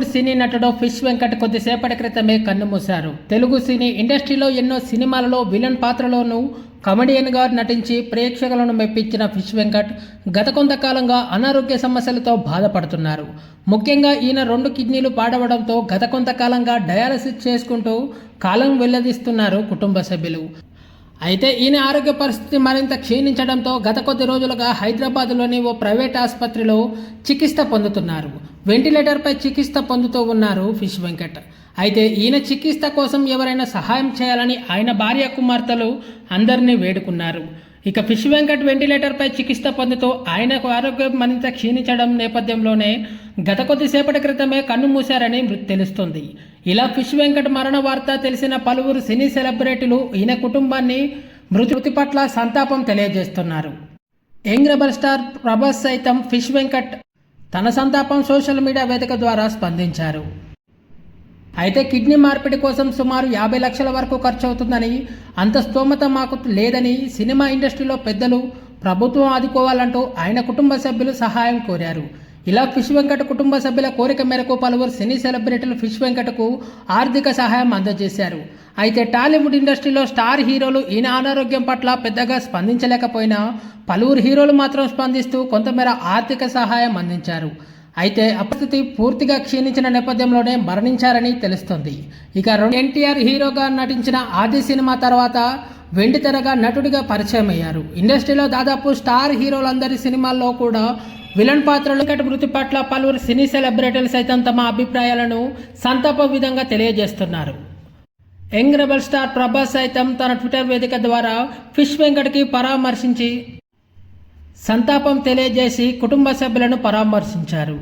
బాలీవుడ్ సినీ నటుడు ఫిష్ వెంకట్ కొద్దిసేపటి క్రితమే కన్నుమూశారు తెలుగు సినీ ఇండస్ట్రీలో ఎన్నో సినిమాలలో విలన్ పాత్రలోనూ కమెడియన్గా నటించి ప్రేక్షకులను మెప్పించిన ఫిష్ వెంకట్ గత కొంతకాలంగా అనారోగ్య సమస్యలతో బాధపడుతున్నారు. ముఖ్యంగా ఈయన రెండు కిడ్నీలు పాడవడంతో గత కొంతకాలంగా డయాలసిస్ చేసుకుంటూ కాలం వెల్లదీస్తున్నారు కుటుంబ సభ్యులు. అయితే ఈయన ఆరోగ్య పరిస్థితి మరింత క్షీణించడంతో గత కొద్ది రోజులుగా హైదరాబాద్లోని ఓ ప్రైవేట్ ఆసుపత్రిలో చికిత్స పొందుతున్నారు. వెంటిలేటర్పై చికిత్స పొందుతూ ఉన్నారు ఫిష్ వెంకట్. అయితే ఈయన చికిత్స కోసం ఎవరైనా సహాయం చేయాలని ఆయన భార్య కుమార్తెలు అందరినీ వేడుకున్నారు. ఇక ఫిష్ వెంకట్ వెంటిలేటర్పై చికిత్స పొందుతూ ఆయనకు ఆరోగ్యం మరింత క్షీణించడం నేపథ్యంలోనే గత కొద్దిసేపటి క్రితమే కన్ను మూశారని మృ- తెలుస్తుంది. ఇలా ఫిష్ వెంకట్ మరణ వార్త తెలిసిన పలువురు సినీ సెలబ్రిటీలు ఈయన కుటుంబాన్ని మృతి పట్ల సంతాపం తెలియజేస్తున్నారు. యంగ్ రెబల్ స్టార్ ప్రభాస్ సైతం ఫిష్ వెంకట్ తన సంతాపం సోషల్ మీడియా వేదిక ద్వారా స్పందించారు. అయితే కిడ్నీ మార్పిడి కోసం సుమారు యాభై లక్షల వరకు ఖర్చు అవుతుందని అంత స్తోమత మాకు లేదని సినిమా ఇండస్ట్రీలో పెద్దలు ప్రభుత్వం ఆదుకోవాలంటూ ఆయన కుటుంబ సభ్యులు సహాయం కోరారు. ఇలా ఫిష్ వెంకట కుటుంబ సభ్యుల కోరిక మేరకు పలువురు సినీ సెలబ్రిటీలు ఫిష్ వెంకటకు ఆర్థిక సహాయం అందజేశారు. అయితే టాలీవుడ్ ఇండస్ట్రీలో స్టార్ హీరోలు ఈయన అనారోగ్యం పట్ల పెద్దగా స్పందించలేకపోయినా పలువురు హీరోలు మాత్రం స్పందిస్తూ కొంతమేర ఆర్థిక సహాయం అందించారు. అయితే అపస్థితి పూర్తిగా క్షీణించిన నేపథ్యంలోనే మరణించారని తెలుస్తుంది. ఇక రెండు ఎన్టీఆర్ హీరోగా నటించిన ఆది సినిమా తర్వాత వెండితెరగా నటుడిగా పరిచయం అయ్యారు ఇండస్ట్రీలో దాదాపు స్టార్ హీరోలందరి సినిమాల్లో కూడా విలన్ పాత్రలు కట్ మృతి పట్ల పలువురు సినీ సెలబ్రిటీలు సైతం తమ అభిప్రాయాలను సంతాప విధంగా తెలియజేస్తున్నారు. యంగ్ రెబల్ స్టార్ ప్రభాస్ సైతం తన ట్విట్టర్ వేదిక ద్వారా ఫిష్ వెంకట్కి పరామర్శించి సంతాపం తెలియజేసి కుటుంబ సభ్యులను పరామర్శించారు.